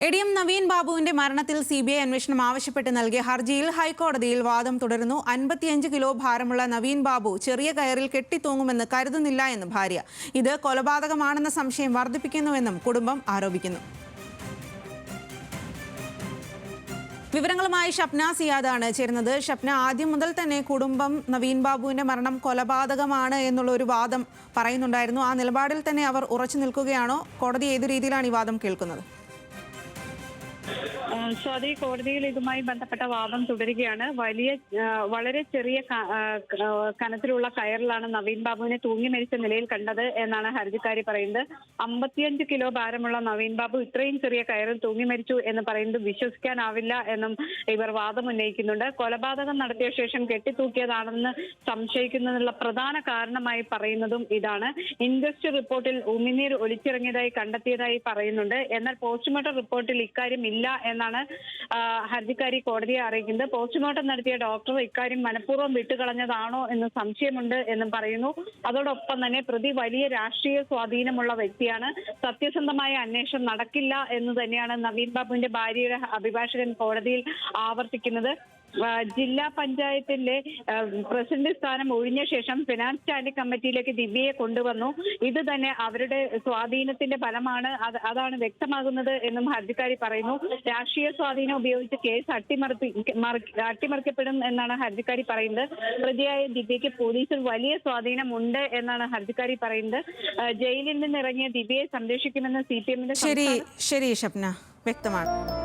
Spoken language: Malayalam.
എടിഎം നവീൻ ബാബുവിന്റെ മരണത്തിൽ സി ബി ഐ അന്വേഷണം ആവശ്യപ്പെട്ട് നൽകിയ ഹർജിയിൽ ഹൈക്കോടതിയിൽ വാദം തുടരുന്നു. അൻപത്തിയഞ്ച് കിലോ ഭാരമുള്ള നവീൻ ബാബു ചെറിയ കയറിൽ കെട്ടിത്തൂങ്ങുമെന്ന് കരുതുന്നില്ല എന്ന് ഭാര്യ. ഇത് കൊലപാതകമാണെന്ന സംശയം വർദ്ധിപ്പിക്കുന്നുവെന്നും കുടുംബം ആരോപിക്കുന്നു. വിവരങ്ങളുമായി ഷപ്ന സിയാദാണ് ചേരുന്നത്. ഷപ്ന ആദ്യം മുതൽ തന്നെ കുടുംബം നവീൻ ബാബുവിന്റെ മരണം കൊലപാതകമാണ് എന്നുള്ള ഒരു വാദം പറയുന്നുണ്ടായിരുന്നു. ആ നിലപാടിൽ തന്നെ അവർ ഉറച്ചു നിൽക്കുകയാണോ? കോടതി ഏതു രീതിയിലാണ് ഈ വാദം കേൾക്കുന്നത്? സ്വാതി കോടതിയിൽ ഇതുമായി ബന്ധപ്പെട്ട വാദം തുടരുകയാണ്. വലിയ വളരെ ചെറിയ കനത്തിലുള്ള കയറിലാണ് നവീൻ ബാബുവിനെ തൂങ്ങി മരിച്ച നിലയിൽ കണ്ടത് എന്നാണ് ഹർജിക്കാരി പറയുന്നത്. അമ്പത്തിയഞ്ച് കിലോ ഭാരമുള്ള നവീൻ ബാബു ഇത്രയും ചെറിയ കയറിൽ തൂങ്ങി മരിച്ചു എന്ന് പറയുന്നത് വിശ്വസിക്കാനാവില്ല എന്നും ഇവർ വാദം ഉന്നയിക്കുന്നുണ്ട്. കൊലപാതകം നടത്തിയ ശേഷം കെട്ടിത്തൂക്കിയതാണെന്ന് സംശയിക്കുന്നതിനുള്ള പ്രധാന കാരണമായി പറയുന്നതും ഇതാണ്. ഇൻവെസ്റ്റ് റിപ്പോർട്ടിൽ ഉമിനീർ ഒലിച്ചിറങ്ങിയതായി കണ്ടെത്തിയതായി പറയുന്നുണ്ട്. എന്നാൽ പോസ്റ്റ്മോർട്ടം റിപ്പോർട്ടിൽ ഇക്കാര്യം ഇല്ല എന്നാണ് ഹർജിക്കാരി കോടതിയെ അറിയിക്കുന്നത്. പോസ്റ്റ്മോർട്ടം നടത്തിയ ഡോക്ടർ ഇക്കാര്യം മനഃപൂർവം വിട്ടുകളഞ്ഞതാണോ എന്ന് സംശയമുണ്ട് എന്നും പറയുന്നു. അതോടൊപ്പം തന്നെ പ്രതി വലിയ രാഷ്ട്രീയ സ്വാധീനമുള്ള വ്യക്തിയാണ്. സത്യസന്ധമായ അന്വേഷണം നടക്കില്ല എന്ന് തന്നെയാണ് നവീൻ ബാബുവിന്റെ ഭാര്യയുടെ അഭിഭാഷകൻ കോടതിയിൽ ആവർത്തിക്കുന്നത്. ജില്ലാ പഞ്ചായത്തിലെ പ്രസിഡന്റ് സ്ഥാനം ഒഴിഞ്ഞ ശേഷം ഫിനാൻസ് സ്റ്റാൻഡിംഗ് കമ്മിറ്റിയിലേക്ക് ദിവ്യയെ കൊണ്ടുവന്നു. ഇത് തന്നെ അവരുടെ സ്വാധീനത്തിന്റെ ഫലമാണ്. അത് അതാണ് വ്യക്തമാകുന്നത് എന്നും ഹർജിക്കാരി പറയുന്നു. രാഷ്ട്രീയ സ്വാധീനം ഉപയോഗിച്ച് കേസ് അട്ടിമറിപ്പി മറി- അട്ടിമറിക്കപ്പെടും എന്നാണ് ഹർജിക്കാരി പറയുന്നത്. പ്രതിയായ ദിവ്യയ്ക്ക് പോലീസിൽ വലിയ സ്വാധീനമുണ്ട് എന്നാണ് ഹർജിക്കാരി പറയുന്നത്. ജയിലിൽ നിന്ന് ഇറങ്ങിയ ദിവ്യയെ സംരക്ഷിക്കുമെന്ന് സി പി എമ്മിന്റെ ശരി ശരി ഷപ്ന വ്യക്തമാണ്.